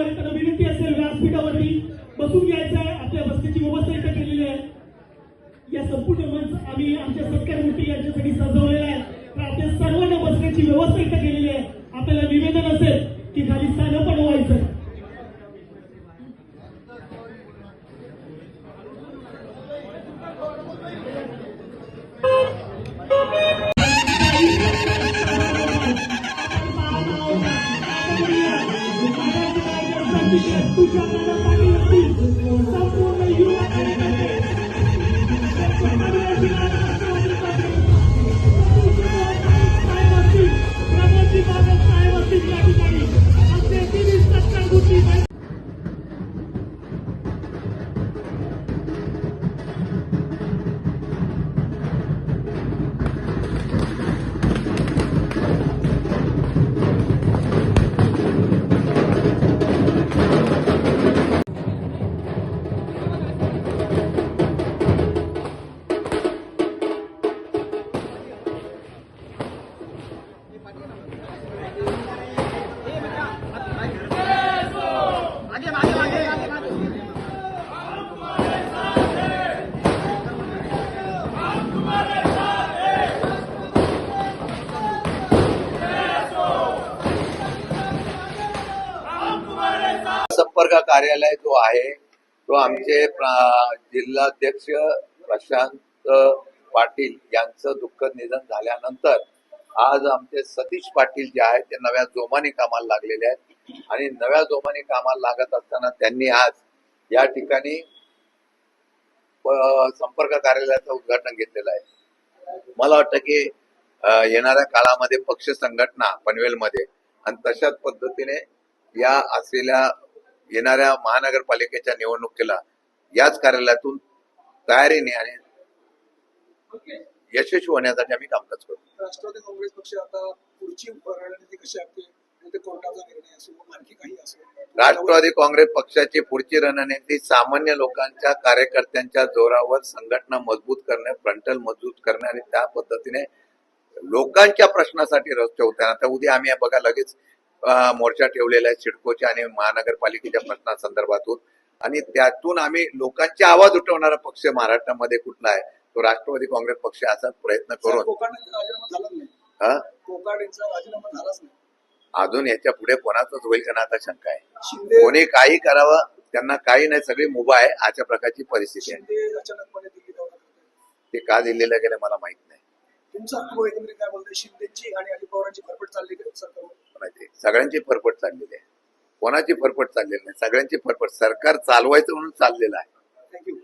मान्यवर आहे, त्यांना विनंती असेल व्यासपीठावरती बसून घ्यायचं आहे आपल्या बसण्याची व्यवस्था इथे केलेली आहे. या संपूर्ण मंच आम्ही आमच्या सत्कार मूर्ती यांच्यासाठी सजवलेला आहे. तर आपल्या सर्वांना बसण्याची व्यवस्था इथे केलेली आहे. आपल्याला निवेदन असेल की खाली स्थानं पण व्हायचं. संपूर्ण संपर्क कार्यालय जो आहे तो आमचे जिल्हाध्यक्ष प्रशांत पाटील यांचं दुःखद निधन झाल्यानंतर आज आमचे सतीश पाटील जे आहेत ते नव्या जोमाने कामाला लागलेले आहेत. आणि नव्या जोमाने कामाला लागत असताना त्यांनी आज या ठिकाणी संपर्क कार्यालयाचं उद्घाटन घेतलेलं आहे. मला वाटतं की येणाऱ्या काळामध्ये पक्ष संघटना पनवेलमध्ये आणि तशाच पद्धतीने या असलेल्या येणाऱ्या महानगरपालिकेच्या निवडणुकीला याच कार्यालयातून तयारीने आणि यशस्वी होण्यासाठी आम्ही कामकाज करू राष्ट्रवादी काँग्रेस पक्ष आता पुढची रणनीती कशी असते राष्ट्रवादी काँग्रेस पक्षाची पुढची रणनीती सामान्य लोकांच्या कार्यकर्त्यांच्या जोरावर संघटना मजबूत करणे फ्रंटल मजबूत करणे आणि त्या पद्धतीने लोकांच्या प्रश्नासाठी रस्ते होते आता उद्या आम्ही बघा लगेच मोर्चा ठेवलेला आहे सिडकोच्या आणि महानगरपालिकेच्या प्रश्नासंदर्भातून. आणि त्यातून आम्ही लोकांचे आवाज उठवणारा पक्ष महाराष्ट्रामध्ये कुठला आहे तो राष्ट्रवादी काँग्रेस पक्ष असा प्रयत्न करून. अजून याच्यापुढे कोणाचाच होईल का ना आता शंका आहे. कोणी काही करावं त्यांना काही नाही सगळी मुभा आहे अशा प्रकारची परिस्थिती आहे. दिल्ली. ते का दिल्लीला गेले मला माहीत तुमचा अनुभव एकंदरीत काय बोलतोय? शिंदेची आणि अजित पवारांची फरफट चालली का? सरकारवर सगळ्यांची फरफट चाललेली आहे. कोणाची फरफट चाललेली नाही? सगळ्यांची फरफट सरकार चालवायचं म्हणून चाललेलं आहे.